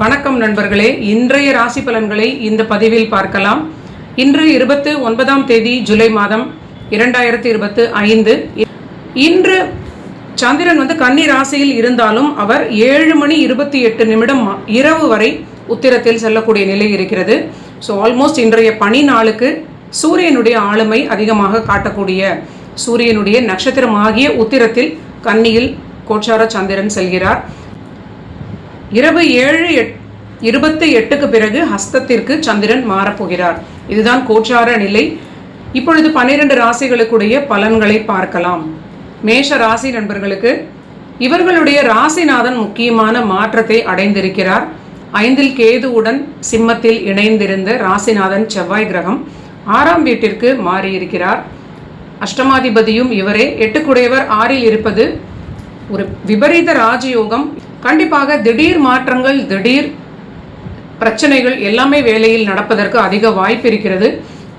வணக்கம் நண்பர்களே. இன்றைய ராசி பலன்களை இந்த பதிவில் பார்க்கலாம். இன்று இருபத்து ஒன்பதாம் தேதி ஜூலை மாதம் இரண்டாயிரத்தி இருபத்து ஐந்து. இன்று சந்திரன் வந்து கன்னி ராசியில் இருந்தாலும் அவர் ஏழு மணி இருபத்தி எட்டு நிமிடம் இரவு வரை உத்திரத்தில் செல்லக்கூடிய நிலை இருக்கிறது. ஸோ ஆல்மோஸ்ட் இன்றைய பனி நாளுக்கு சூரியனுடைய ஆளுமை அதிகமாக காட்டக்கூடிய சூரியனுடைய நட்சத்திரமாகிய உத்திரத்தில் கன்னியில் கோச்சார சந்திரன் செல்கிறார். இரவு ஏழு எட் இருபத்தி எட்டுக்கு பிறகு ஹஸ்தத்திற்கு சந்திரன் மாறப்போகிறார். இதுதான் கோச்சார நிலை. இப்பொழுது பன்னிரண்டு ராசிகளுக்குடைய பலன்களை பார்க்கலாம். மேஷ ராசி நண்பர்களுக்கு இவர்களுடைய ராசிநாதன் முக்கியமான மாற்றத்தை அடைந்திருக்கிறார். ஐந்தில் கேதுவுடன் சிம்மத்தில் இணைந்திருந்த ராசிநாதன் செவ்வாய் கிரகம் ஆறாம் வீட்டிற்கு மாறியிருக்கிறார். அஷ்டமாதிபதியும் இவரே. எட்டுக்குடையவர் ஆறில் இருப்பது ஒரு விபரீத ராஜயோகம். கண்டிப்பாக திடீர் மாற்றங்கள் திடீர் பிரச்சனைகள் எல்லாமே வேலையில் நடப்பதற்கு அதிக வாய்ப்பு இருக்கிறது.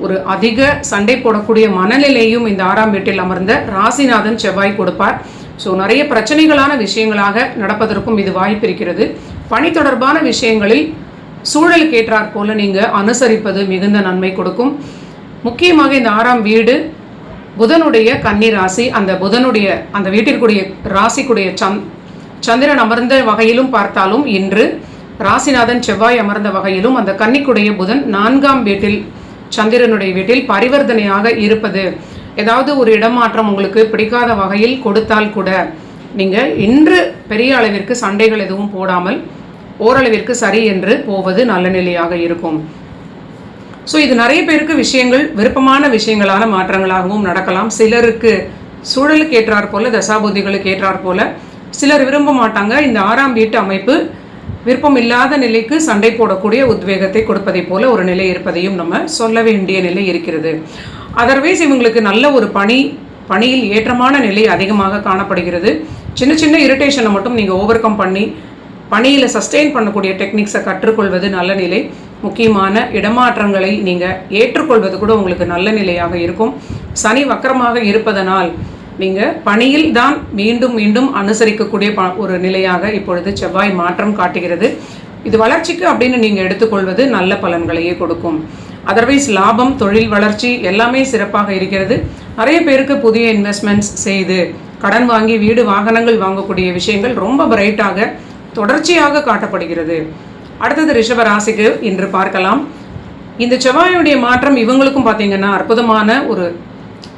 ஒரு அதிக சண்டை போடக்கூடிய மனநிலையும் இந்த ஆறாம் வீட்டில் அமர்ந்த ராசிநாதன் செவ்வாய் கொடுப்பார். ஸோ நிறைய பிரச்சனைகளான விஷயங்களாக நடப்பதற்கும் இது வாய்ப்பு இருக்கிறது. பணி தொடர்பான விஷயங்களில் சூழலுக்கு ஏற்றாற் போல நீங்கள் அனுசரிப்பது மிகுந்த நன்மை கொடுக்கும். முக்கியமாக இந்த ஆறாம் வீடு புதனுடைய கன்னி ராசி அந்த புதனுடைய அந்த வீட்டிற்குடைய ராசிக்குடைய சந் சந்திரன் அமர்ந்த வகையிலும் பார்த்தாலும் இன்று ராசிநாதன் செவ்வாய் அமர்ந்த வகையிலும் அந்த கன்னிக்குடைய புதன் நான்காம் வீட்டில் சந்திரனுடைய வீட்டில் பரிவர்த்தனையாக இருப்பது. ஏதாவது ஒரு இடமாற்றம் உங்களுக்கு பிடிக்காத வகையில் கொடுத்தால் கூட நீங்கள் இன்று பெரிய அளவிற்கு சண்டைகள் எதுவும் போடாமல் ஓரளவிற்கு சரி என்று போவது நல்ல நிலையாக இருக்கும். ஸோ இது நிறைய பேருக்கு விஷயங்கள் விருப்பமான விஷயங்களான மாற்றங்களாகவும் நடக்கலாம். சிலருக்கு சூழலுக்கு ஏற்றாற் போல ஏற்றாற்போல் ஏற்றாற் போல சிலர் விரும்ப மாட்டாங்க. இந்த ஆறாம் வீட்டு அமைப்பு விருப்பம் இல்லாத நிலைக்கு சண்டை போடக்கூடிய உத்வேகத்தை கொடுப்பதை போல ஒரு நிலை இருப்பதையும் நம்ம சொல்ல வேண்டிய நிலை இருக்கிறது. அதர்வைஸ் இவங்களுக்கு நல்ல ஒரு பணி பணியில் ஏற்றமான நிலை அதிகமாக காணப்படுகிறது. சின்ன சின்ன இரிட்டேஷனை மட்டும் நீங்கள் ஓவர் கம் பண்ணி பணியில் சஸ்டெயின் பண்ணக்கூடிய டெக்னிக்ஸை கற்றுக்கொள்வது நல்ல நிலை. முக்கியமான இடமாற்றங்களை நீங்கள் ஏற்றுக்கொள்வது கூட உங்களுக்கு நல்ல நிலையாக இருக்கும். சனி வக்கரமாக இருப்பதனால் நீங்கள் பணியில் தான் மீண்டும் மீண்டும் அனுசரிக்கக்கூடிய ப- ஒரு நிலையாக இப்பொழுது செவ்வாய் மாற்றம் காட்டுகிறது. இது வளர்ச்சிக்கு அப்படின்னு நீங்கள் எடுத்துக்கொள்வது நல்ல பலன்களையே கொடுக்கும். அதர்வைஸ் லாபம் தொழில் வளர்ச்சி எல்லாமே சிறப்பாக இருக்கிறது. நிறைய பேருக்கு புதிய இன்வெஸ்ட்மெண்ட்ஸ் செய்து கடன் வாங்கி வீடு வாகனங்கள் வாங்கக்கூடிய விஷயங்கள் ரொம்ப பிரைட்டாக தொடர்ச்சியாக காட்டப்படுகிறது. அடுத்தது ரிஷப ராசிக்கு இன்று பார்க்கலாம். இந்த செவ்வாயுடைய மாற்றம் இவங்களுக்கும் பார்த்தீங்கன்னா அற்புதமான ஒரு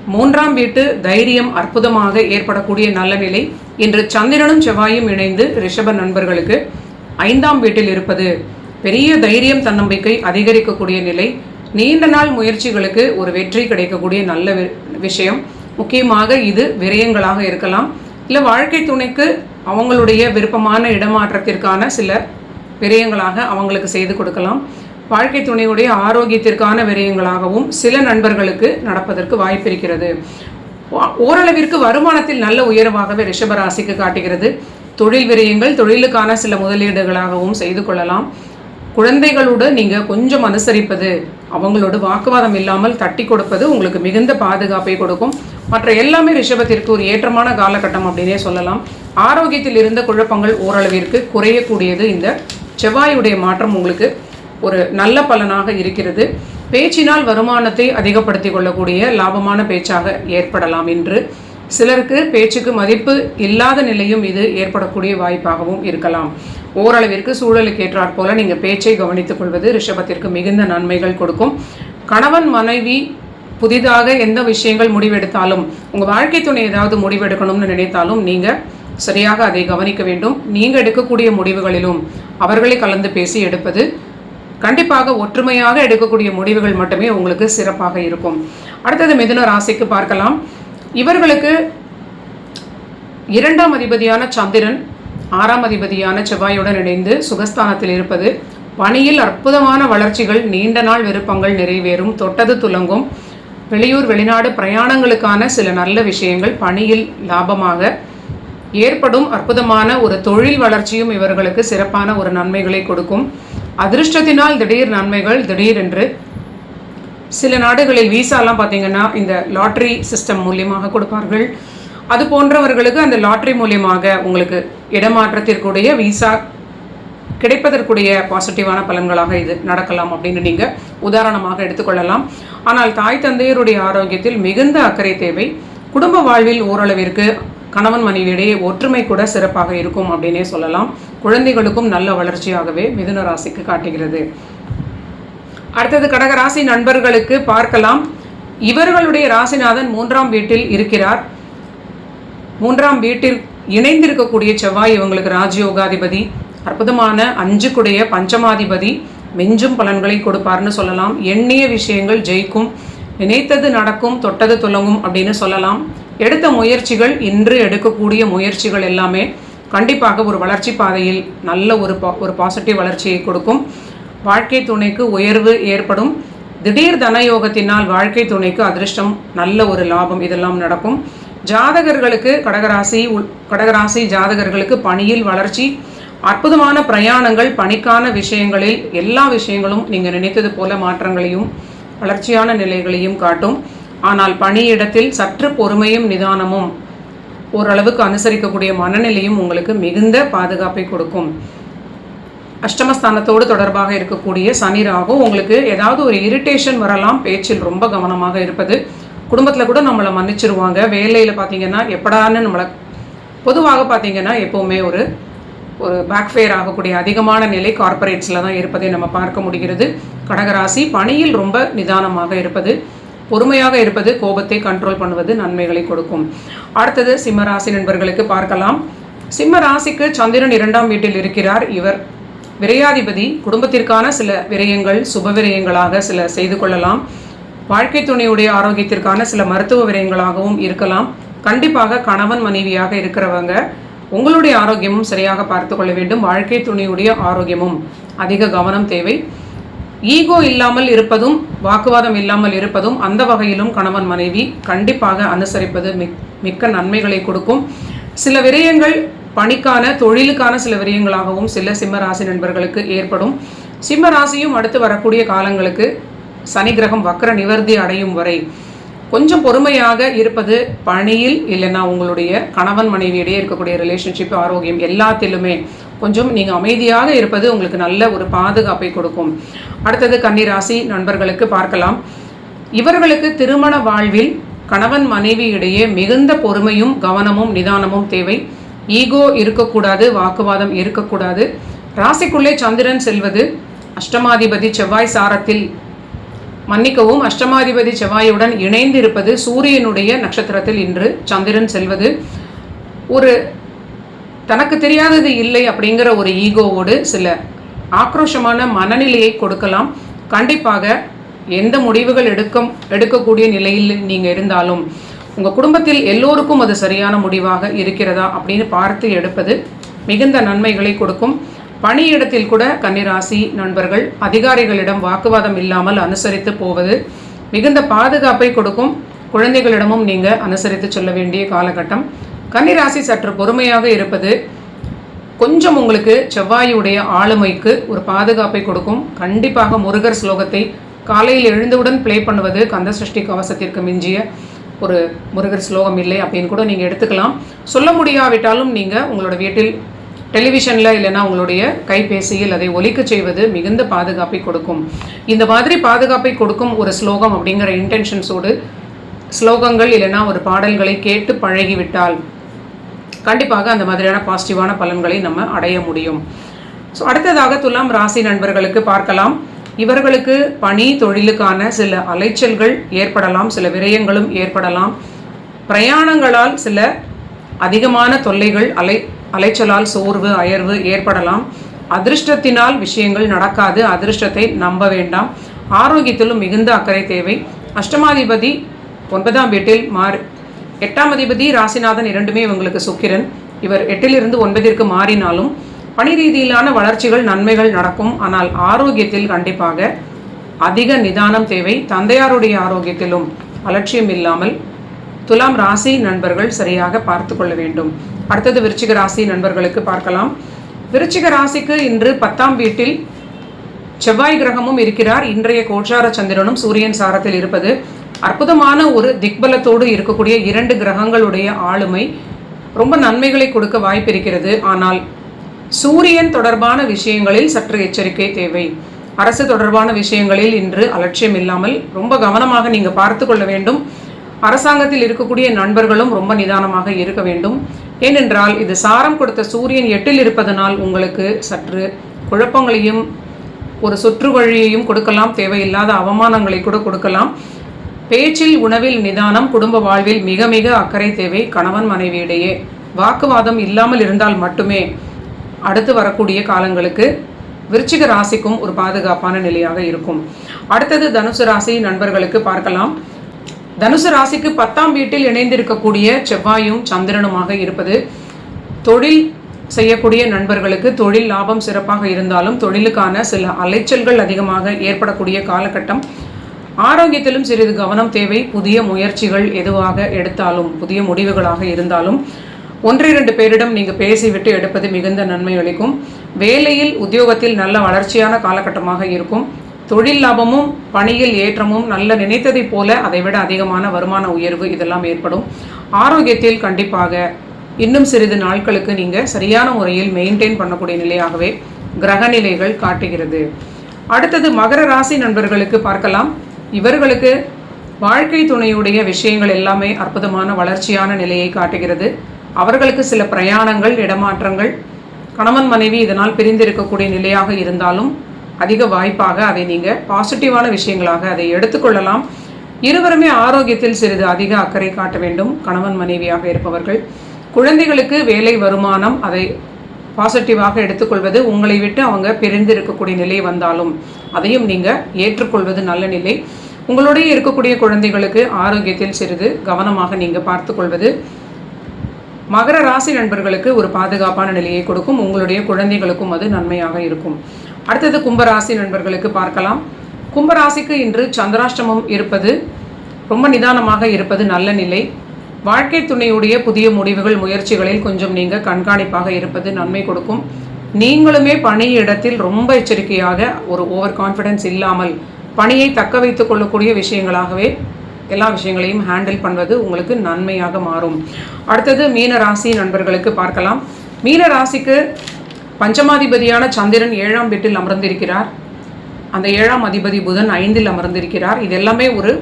மூன்றாம் வீட்டு தைரியம் அற்புதமாக ஏற்படக்கூடிய நல்ல நிலை. இன்று சந்திரனும் செவ்வாயும் இணைந்து ரிஷப நண்பர்களுக்கு ஐந்தாம் வீட்டில் இருப்பது பெரிய தைரியம் தன்னம்பிக்கை அதிகரிக்கக்கூடிய நிலை. நீண்ட நாள் முயற்சிகளுக்கு ஒரு வெற்றி கிடைக்கக்கூடிய நல்ல வி- விஷயம். முக்கியமாக இது விரயங்களாக இருக்கலாம். இல்லை வாழ்க்கை துணைக்கு அவங்களுடைய விருப்பமான இடமாற்றத்திற்கான சில விரயங்களாக அவங்களுக்கு செய்து கொடுக்கலாம். வாழ்க்கை துணையுடைய ஆரோக்கியத்திற்கான விரயங்களாகவும் சில நண்பர்களுக்கு நடப்பதற்கு வாய்ப்பிருக்கிறது. ஓரளவிற்கு வருமானத்தில் நல்ல உயர்வாகவே ரிஷபராசிக்கு காட்டுகிறது. தொழில் விரயங்கள் தொழிலுக்கான சில முதலீடுகளாகவும் செய்து கொள்ளலாம். குழந்தைகளோடு நீங்கள் கொஞ்சம் அனுசரிப்பது அவங்களோட வாக்குவாதம் இல்லாமல் தட்டி கொடுப்பது உங்களுக்கு மிகுந்த பாதுகாப்பை கொடுக்கும். மற்ற எல்லாமே ரிஷபத்திற்கு ஒரு ஏற்றமான காலகட்டம் அப்படின்னே சொல்லலாம். ஆரோக்கியத்தில் இருந்த குழப்பங்கள் ஓரளவிற்கு குறையக்கூடியது. இந்த செவ்வாயுடைய மாற்றம் உங்களுக்கு ஒரு நல்ல பலனாக இருக்கிறது. பேச்சினால் வருமானத்தை அதிகப்படுத்திக் கொள்ளக்கூடிய லாபமான பேச்சாக ஏற்படலாம் என்று. சிலருக்கு பேச்சுக்கு மதிப்பு இல்லாத நிலையும் இது ஏற்படக்கூடிய வாய்ப்பாகவும் இருக்கலாம். ஓரளவிற்கு சூழலுக்கு ஏற்றாற் போல நீங்கள் பேச்சை கவனித்துக் கொள்வது ரிஷபத்திற்கு மிகுந்த நன்மைகள் கொடுக்கும். கணவன் மனைவி புதிதாக எந்த விஷயங்கள் முடிவெடுத்தாலும் உங்கள் வாழ்க்கை துணை ஏதாவது முடிவெடுக்கணும்னு நினைத்தாலும் நீங்கள் சரியாக அதை கவனிக்க வேண்டும். நீங்கள் எடுக்கக்கூடிய முடிவுகளிலும் அவர்களை கலந்து பேசி எடுப்பது கண்டிப்பாக ஒற்றுமையாக எடுக்கக்கூடிய முடிவுகள் மட்டுமே உங்களுக்கு சிறப்பாக இருக்கும். அடுத்தது மிதுன ராசிக்கு பார்க்கலாம். இவர்களுக்கு இரண்டாம் அதிபதியான சந்திரன் ஆறாம் அதிபதியான செவ்வாயுடன் இணைந்து சுகஸ்தானத்தில் இருப்பது. பணியில் அற்புதமான வளர்ச்சிகள் நீண்ட நாள் விருப்பங்கள் நிறைவேறும் தொட்டது துலங்கும். வெளியூர் வெளிநாடு பிரயாணங்களுக்கான சில நல்ல விஷயங்கள் பணியில் லாபமாக ஏற்படும். அற்புதமான ஒரு தொழில் வளர்ச்சியும் இவர்களுக்கு சிறப்பான ஒரு நன்மைகளை கொடுக்கும். அதிர்ஷ்டத்தினால் திடீர் நன்மைகள் திடீரென்று. சில நாடுகளில் விசாலாம் பார்த்தீங்கன்னா இந்த லாட்ரி சிஸ்டம் மூலியமாக கொடுப்பார்கள். அது போன்றவர்களுக்கு அந்த லாட்ரி மூலியமாக உங்களுக்கு இடமாற்றத்திற்குடைய விசா கிடைப்பதற்குடைய பாசிட்டிவான பலன்களாக இது நடக்கலாம் அப்படின்னு நீங்கள் உதாரணமாக எடுத்துக்கொள்ளலாம். ஆனால் தாய் தந்தையருடைய ஆரோக்கியத்தில் மிகுந்த அக்கறை தேவை. குடும்ப வாழ்வில் ஓரளவிற்கு கணவன் மனைவியிடையே ஒற்றுமை கூட சிறப்பாக இருக்கும் அப்படின்னே சொல்லலாம். குழந்தைகளுக்கும் நல்ல வளர்ச்சியாகவே மிதுன ராசிக்கு காட்டுகிறது. அடுத்தது கடகராசி நண்பர்களுக்கு பார்க்கலாம். இவர்களுடைய ராசிநாதன் மூன்றாம் வீட்டில் இருக்கிறார். மூன்றாம் வீட்டில் இணைந்திருக்கக்கூடிய செவ்வாய் இவங்களுக்கு ராஜயோகாதிபதி அற்புதமான அஞ்சுக்குடைய பஞ்சமாதிபதி மெஞ்சும் பலன்களை கொடுப்பார்னு சொல்லலாம். எண்ணிய விஷயங்கள் ஜெயிக்கும். நினைத்தது நடக்கும் தொட்டது துலங்கும் அப்படின்னு சொல்லலாம். எடுத்த முயற்சிகள் இன்று எடுக்கக்கூடிய முயற்சிகள் எல்லாமே கண்டிப்பாக ஒரு வளர்ச்சி பாதையில் நல்ல ஒரு பா ஒரு பாசிட்டிவ் வளர்ச்சியை கொடுக்கும். வாழ்க்கை துணைக்கு உயர்வு ஏற்படும். திடீர் தனயோகத்தினால் வாழ்க்கை துணைக்கு அதிர்ஷ்டம் நல்ல ஒரு லாபம் இதெல்லாம் நடக்கும். ஜாதகர்களுக்கு கடகராசி கடகராசி ஜாதகர்களுக்கு பணியில் வளர்ச்சி. அற்புதமான பிரயாணங்கள் பணிக்கான விஷயங்களில் எல்லா விஷயங்களும் நீங்கள் நினைத்தது போல மாற்றங்களையும் வளர்ச்சியான நிலைகளையும் காட்டும். ஆனால் பணியிடத்தில் சற்று பொறுமையும் நிதானமும் ஓரளவுக்கு அனுசரிக்கக்கூடிய மனநிலையும் உங்களுக்கு மிகுந்த பாதுகாப்பை கொடுக்கும். அஷ்டமஸ்தானத்தோடு தொடர்பாக இருக்கக்கூடிய சனி ராகு உங்களுக்கு ஏதாவது ஒரு இரிட்டேஷன் வரலாம் பேச்சில் ரொம்ப கவனமாக இருப்பது. குடும்பத்தில் கூட நம்மளை மன்னிச்சிருவாங்க. வேலையில் பார்த்தீங்கன்னா எப்படான்னு நம்மளை பொதுவாக பார்த்தீங்கன்னா எப்போவுமே ஒரு ஒரு பேக்ஃபேர் ஆகக்கூடிய அதிகமான நிலை கார்பரேட்ஸில் தான் இருப்பதை நம்ம பார்க்க முடிகிறது. கடகராசி பணியில் ரொம்ப நிதானமாக இருப்பது. பொறுமையாக இருப்பது கோபத்தை கண்ட்ரோல் பண்ணுவது நன்மைகளை கொடுக்கும். அடுத்தது சிம்மராசி நண்பர்களுக்கு பார்க்கலாம். சிம்ம ராசிக்கு சந்திரன் இரண்டாம் வீட்டில் இருக்கிறார். இவர் விரையாதிபதி. குடும்பத்திற்கான சில விரயங்கள் சுப விரயங்களாக சில செய்து கொள்ளலாம். வாழ்க்கை துணையுடைய ஆரோக்கியத்திற்கான சில மருத்துவ விரயங்களாகவும் இருக்கலாம். கண்டிப்பாக கணவன் மனைவியாக இருக்கிறவங்க உங்களுடைய ஆரோக்கியமும் சரியாக பார்த்து கொள்ள வேண்டும். வாழ்க்கை துணையுடைய ஆரோக்கியமும் அதிக கவனம் தேவை. ஈகோ இல்லாமல் இருப்பதும் வாக்குவாதம் இல்லாமல் இருப்பதும் அந்த வகையிலும் கணவன் மனைவி கண்டிப்பாக அனுசரிப்பது மிக்க நன்மைகளை கொடுக்கும். சில விரயங்கள் பணிக்கான தொழிலுக்கான சில விரயங்களாகவும் சில சிம்ம ராசி நண்பர்களுக்கு ஏற்படும். சிம்ம ராசியும் அடுத்து வரக்கூடிய காலங்களுக்கு சனி கிரகம் வக்கர நிவர்த்தி அடையும் வரை கொஞ்சம் பொறுமையாக இருப்பது பணியில் இல்லைன்னா உங்களுடைய கணவன் மனைவியிடையே இருக்கக்கூடிய ரிலேஷன்ஷிப் ஆரோக்கியம் எல்லாத்திலுமே கொஞ்சம் நீங்கள் அமைதியாக இருப்பது உங்களுக்கு நல்ல ஒரு பாதுகாப்பை கொடுக்கும். அடுத்தது கன்னிராசி நண்பர்களுக்கு பார்க்கலாம். இவர்களுக்கு திருமண வாழ்வில் கணவன் மனைவி இடையே மிகுந்த பொறுமையும் கவனமும் நிதானமும் தேவை. ஈகோ இருக்கக்கூடாது வாக்குவாதம் இருக்கக்கூடாது. ராசிக்குள்ளே சந்திரன் செல்வது அஷ்டமாதிபதி செவ்வாய் சாரத்தில் மன்னிக்கவும் அஷ்டமாதிபதி செவ்வாயுடன் இணைந்திருப்பது சூரியனுடைய நட்சத்திரத்தில் இன்று சந்திரன் செல்வது. ஒரு தனக்கு தெரியாதது இல்லை அப்படிங்கிற ஒரு ஈகோவோடு சில ஆக்ரோஷமான மனநிலையை கொடுக்கலாம். கண்டிப்பாக எந்த முடிவுகள் எடுக்க எடுக்கக்கூடிய நிலையில் நீங்கள் இருந்தாலும் உங்கள் குடும்பத்தில் எல்லோருக்கும் அது சரியான முடிவாக இருக்கிறதா அப்படின்னு பார்த்து எடுப்பது மிகுந்த நன்மைகளை கொடுக்கும். பணியிடத்தில் கூட கன்னிராசி நண்பர்கள் அதிகாரிகளிடம் வாக்குவாதம் இல்லாமல் அனுசரித்து போவது மிகுந்த பாதுகாப்பை கொடுக்கும். குழந்தைகளிடமும் நீங்கள் அனுசரித்து சொல்ல வேண்டிய காலகட்டம். கன்னிராசி சற்று பொறுமையாக இருப்பது கொஞ்சம் உங்களுக்கு செவ்வாயுடைய ஆளுமைக்கு ஒரு பாதுகாப்பை கொடுக்கும். கண்டிப்பாக முருகர் ஸ்லோகத்தை காலையில் எழுந்தவுடன் ப்ளே பண்ணுவது கந்த சஷ்டி கவசத்திற்கு மிஞ்சிய ஒரு முருகர் ஸ்லோகம் இல்லை அப்படின்னு கூட நீங்கள் எடுத்துக்கலாம். சொல்ல முடியாவிட்டாலும் நீங்கள் உங்களோட வீட்டில் டெலிவிஷனில் இல்லைன்னா உங்களுடைய கைபேசியில் அதை ஒலிக்க செய்வது மிகுந்த பாதுகாப்பை கொடுக்கும். இந்த மாதிரி பாதுகாப்பை கொடுக்கும் ஒரு ஸ்லோகம் அப்படிங்கிற இன்டென்ஷன்ஸோடு ஸ்லோகங்கள் இல்லைன்னா ஒரு பாடல்களை கேட்டு பழகிவிட்டால் கண்டிப்பாக அந்த மாதிரியான பாசிட்டிவான பலன்களை நம்ம அடைய முடியும். ஸோ அடுத்ததாக துலாம் ராசி நண்பர்களுக்கு பார்க்கலாம். இவர்களுக்கு பணி தொழிலுக்கான சில அலைச்சல்கள் ஏற்படலாம் சில விரயங்களும் ஏற்படலாம். பிரயாணங்களால் சில அதிகமான தொல்லைகள் அலை அலைச்சலால் சோர்வு அயர்வு ஏற்படலாம். அதிர்ஷ்டத்தினால் விஷயங்கள் நடக்காது அதிர்ஷ்டத்தை நம்ப வேண்டாம். ஆரோக்கியத்திலும் மிகுந்த அக்கறை தேவை. அஷ்டமாதிபதி ஒன்பதாம் வீட்டில் மாறு எட்டாம் அதிபதி ராசிநாதன் இரண்டுமே இவங்களுக்கு சுக்கிரன். இவர் எட்டிலிருந்து ஒன்பதிற்கு மாறினாலும் பணி ரீதியிலான வளர்ச்சிகள் நன்மைகள் நடக்கும். ஆனால் ஆரோக்கியத்தில் கண்டிப்பாக அதிக நிதானம் தேவை. தந்தையாருடைய ஆரோக்கியத்திலும் அலட்சியம் இல்லாமல் துலாம் ராசி நண்பர்கள் சரியாக பார்த்து கொள்ள வேண்டும். அடுத்தது விருச்சிக ராசி நண்பர்களுக்கு பார்க்கலாம். விருச்சிக ராசிக்கு இன்று பத்தாம் வீட்டில் செவ்வாய் கிரகமும் இருக்கிறார். இன்றைய கோச்சார சந்திரனும் சூரியன் சாரத்தில் இருப்பது அற்புதமான ஒரு திக்பலத்தோடு இருக்கக்கூடிய இரண்டு கிரகங்களுடைய ஆளுமை ரொம்ப நன்மைகளை கொடுக்க வாய்ப்பிருக்கிறது ஆனால் சூரியன் தொடர்பான விஷயங்களில் சற்று எச்சரிக்கை தேவை. அரசு தொடர்பான விஷயங்களில் இன்று அலட்சியம் இல்லாமல் ரொம்ப கவனமாக நீங்கள் பார்த்து கொள்ள வேண்டும். அரசாங்கத்தில் இருக்கக்கூடிய நண்பர்களும் ரொம்ப நிதானமாக இருக்க வேண்டும். ஏனென்றால் இது சாரம் கொடுத்த சூரியன் எட்டில் இருப்பதனால் உங்களுக்கு சற்று குழப்பங்களையும் ஒரு சுற்று வழியையும் கொடுக்கலாம். தேவையில்லாத அவமானங்களை கூட கொடுக்கலாம். பேச்சில் உணவில் நிதானம் குடும்ப வாழ்வில் மிக மிக அக்கறை தேவை கணவன் மனைவியிடையே. வாக்குவாதம் இல்லாமல் இருந்தால் மட்டுமே அடுத்து வரக்கூடிய காலங்களுக்கு விருச்சிக ராசிக்கும் ஒரு பாதுகாப்பான நிலையாக இருக்கும். அடுத்தது தனுசு ராசி நண்பர்களுக்கு பார்க்கலாம். தனுசு ராசிக்கு பத்தாம் வீட்டில் இணைந்திருக்கக்கூடிய செவ்வாயும் சந்திரனுமாக இருப்பது தொழில் செய்யக்கூடிய நண்பர்களுக்கு தொழில் லாபம் சிறப்பாக இருந்தாலும் தொழிலுக்கான சில அலைச்சல்கள் அதிகமாக ஏற்படக்கூடிய காலகட்டம். ஆரோக்கியத்திலும் சிறிது கவனம் தேவை. புதிய முயற்சிகள் எதுவாக எடுத்தாலும் புதிய முடிவுகளாக இருந்தாலும் ஒன்றிரண்டு பேரிடம் நீங்கள் பேசிவிட்டு எடுப்பது மிகுந்த நன்மை அளிக்கும். வேலையில் உத்தியோகத்தில் நல்ல வளர்ச்சியான காலகட்டமாக இருக்கும். தொழில் லாபமும் பணியில் ஏற்றமும் நல்ல நினைத்ததைப் போல அதைவிட அதிகமான வருமான உயர்வு இதெல்லாம் ஏற்படும். ஆரோக்கியத்தில் கண்டிப்பாக இன்னும் சிறிது நாட்களுக்கு நீங்கள் சரியான முறையில் மெயின்டைன் பண்ணக்கூடிய நிலையாகவே கிரகநிலைகள் காட்டுகிறது. அடுத்தது மகர ராசி நண்பர்களுக்கு பார்க்கலாம். இவர்களுக்கு வாழ்க்கை துணையுடைய விஷயங்கள் எல்லாமே அற்புதமான வளர்ச்சியான நிலையை காட்டுகிறது. அவர்களுக்கு சில பிரயாணங்கள் இடமாற்றங்கள் கணவன் மனைவி இதனால் பிரிந்திருக்கக்கூடிய நிலையாக இருந்தாலும் அதிக வாய்ப்பாக அதை நீங்கள் பாசிட்டிவான விஷயங்களாக அதை எடுத்துக்கொள்ளலாம். இருவருமே ஆரோக்கியத்தில் சிறிது அதிக அக்கறை காட்ட வேண்டும். கணவன் மனைவியாக இருப்பவர்கள். குழந்தைகளுக்கு வேலை வருமானம் அதை பாசிட்டிவாக எடுத்துக்கொள்வது உங்களை விட்டு அவங்க பிரிந்து இருக்கக்கூடிய நிலை வந்தாலும் அதையும் நீங்கள் ஏற்றுக்கொள்வது நல்ல நிலை. உங்களுடைய இருக்கக்கூடிய குழந்தைகளுக்கு ஆரோக்கியத்தில் சிறிது கவனமாக நீங்கள் பார்த்துக்கொள்வது. மகர ராசி நண்பர்களுக்கு ஒரு பாதுகாப்பான நிலையை கொடுக்கும். உங்களுடைய குழந்தைகளுக்கும் அது நன்மையாக இருக்கும். அடுத்தது கும்பராசி நண்பர்களுக்கு பார்க்கலாம். கும்பராசிக்கு இன்று சந்திராஷ்டமம் இருப்பது ரொம்ப நிதானமாக இருப்பது நல்ல நிலை. வாழ்க்கை துணையுடைய புதிய முடிவுகள் முயற்சிகளில் கொஞ்சம் நீங்கள் கண்காணிப்பாக இருப்பது நன்மை கொடுக்கும். நீங்களுமே பணியிடத்தில் ரொம்ப எச்சரிக்கையாக ஒரு ஓவர் கான்ஃபிடென்ஸ் இல்லாமல் பணியை தக்க வைத்துக் கொள்ளக்கூடிய விஷயங்களாகவே எல்லா விஷயங்களையும் ஹேண்டில் பண்ணுவது உங்களுக்கு நன்மையாக மாறும். அடுத்தது மீன ராசி நண்பர்களுக்கு பார்க்கலாம். மீன ராசிக்கு பஞ்சமாதிபதியான சந்திரன் ஏழாம் வீட்டில் அமர்ந்திருக்கிறார். அந்த ஏழாம் அதிபதி புதன் ஐந்தில் அமர்ந்திருக்கிறார். இது எல்லாமே ஒரு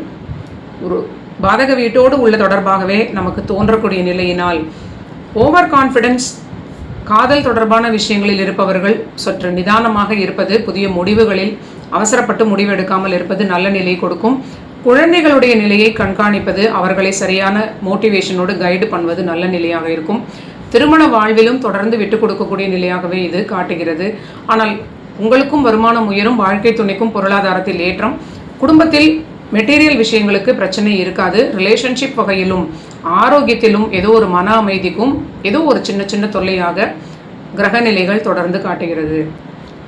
ஒரு பாதக வீட்டோடு உள்ள தொடர்பாகவே நமக்கு தோன்றக்கூடிய நிலையினால் ஓவர் கான்ஃபிடென்ஸ் காதல் தொடர்பான விஷயங்களில் இருப்பவர்கள் சற்று நிதானமாக இருப்பது புதிய முடிவுகளில் அவசரப்பட்டு முடிவெடுக்காமல் இருப்பது நல்ல நிலை கொடுக்கும். குழந்தைகளுடைய நிலையை கண்காணிப்பது அவர்களை சரியான மோட்டிவேஷனோடு கைடு பண்ணுவது நல்ல நிலையாக இருக்கும். திருமண வாழ்விலும் தொடர்ந்து விட்டுக் கொடுக்கக்கூடிய நிலையாகவே இது காட்டுகிறது. ஆனால் உங்களுக்கும் வருமானம் உயரும் வாழ்க்கை துணைக்கும் பொருளாதாரத்தில் ஏற்றம். குடும்பத்தில் மெட்டீரியல் விஷயங்களுக்கு பிரச்சனை இருக்காது. ரிலேஷன்ஷிப் வகையிலும் ஆரோக்கியத்திலும் ஏதோ ஒரு மன அமைதிக்கும் ஏதோ ஒரு சின்ன சின்ன தொல்லையாக கிரகநிலைகள் தொடர்ந்து காட்டுகிறது.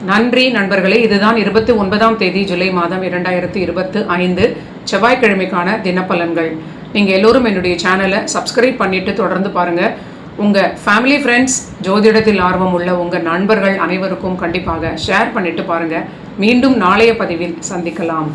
நன்றி நண்பர்களே இதுதான் இருபத்தி ஒன்பதாம் தேதி ஜூலை மாதம் இரண்டாயிரத்தி இருபத்து ஐந்து செவ்வாய்க்கிழமைக்கான தினப்பலன்கள். நீங்கள் எல்லோரும் என்னுடைய சேனலை சப்ஸ்கிரைப் பண்ணிவிட்டு தொடர்ந்து பாருங்கள் உங்கள் ஃபேமிலி ஃப்ரெண்ட்ஸ் ஜோதிடத்தில் ஆர்வம் உள்ள உங்கள் நண்பர்கள் அனைவருக்கும் கண்டிப்பாக ஷேர் பண்ணிவிட்டு பாருங்கள் மீண்டும் நாளைய பதிவில் சந்திக்கலாம்.